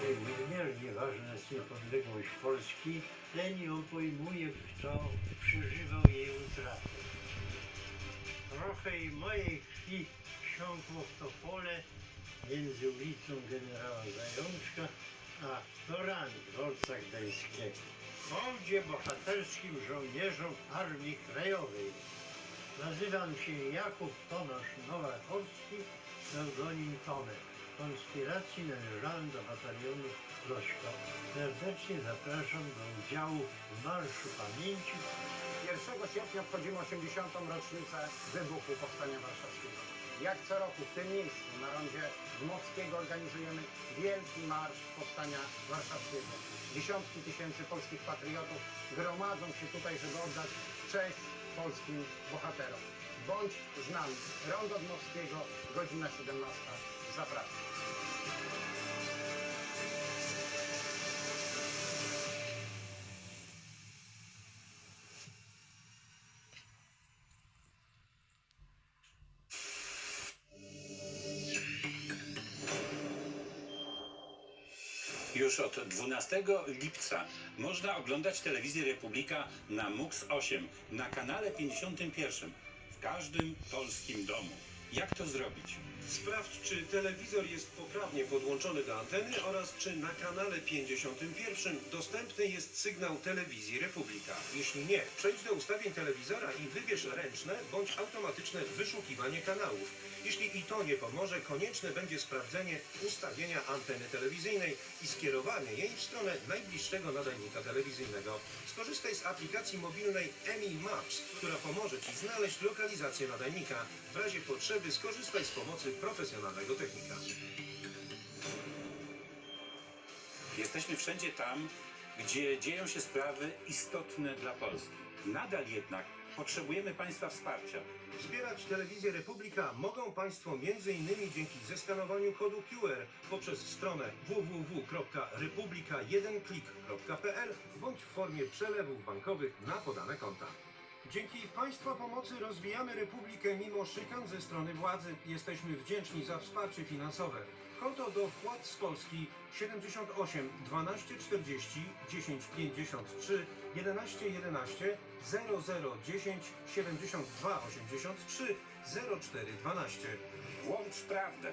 niezmiernie ważna jest niepodległość Polski, ten ją pojmuje, kto przeżywał jej utratę. Trochę i mojej krwi wsiąkło w to pole między ulicą generała Zajączka a torami dworca gdańskiego. Hołdzie bohaterskim żołnierzom Armii Krajowej. Nazywam się Jakub Tomasz Nowakowski, pseudonim Tomek. Konspiracji należałem do batalionu Lośko. Serdecznie zapraszam do udziału w Marszu Pamięci 1 sierpnia obchodzimy 80. rocznicę wybuchu Powstania Warszawskiego. Jak co roku w tym miejscu, na rondzie Dmowskiego, organizujemy wielki marsz Powstania Warszawskiego. Dziesiątki tysięcy polskich patriotów gromadzą się tutaj, żeby oddać cześć polskim bohaterom. Bądź z nami. Rondo Dmowskiego, godzina 17. Zapraszam. Już od 12 lipca można oglądać telewizję Republika na MUX 8 na kanale 51 w każdym polskim domu. Jak to zrobić? Sprawdź, czy telewizor jest poprawnie podłączony do anteny oraz czy na kanale 51 dostępny jest sygnał telewizji Republika. Jeśli nie, przejdź do ustawień telewizora i wybierz ręczne bądź automatyczne wyszukiwanie kanałów. Jeśli i to nie pomoże, konieczne będzie sprawdzenie ustawienia anteny telewizyjnej i skierowanie jej w stronę najbliższego nadajnika telewizyjnego. Skorzystaj z aplikacji mobilnej EMI Maps, która pomoże Ci znaleźć lokalizację nadajnika. W razie potrzeby skorzystaj z pomocy profesjonalnego technika. Jesteśmy wszędzie tam, gdzie dzieją się sprawy istotne dla Polski. Nadal jednak potrzebujemy Państwa wsparcia. Wspierać telewizję Republika mogą Państwo m.in. dzięki zeskanowaniu kodu QR poprzez stronę www.republika1klik.pl bądź w formie przelewów bankowych na podane konta. Dzięki Państwa pomocy rozwijamy Republikę mimo szykan ze strony władzy. Jesteśmy wdzięczni za wsparcie finansowe. Konto do wpłat z Polski 78 12 40 10 53 11 11 0010 72 83 04 12. Włącz prawdę.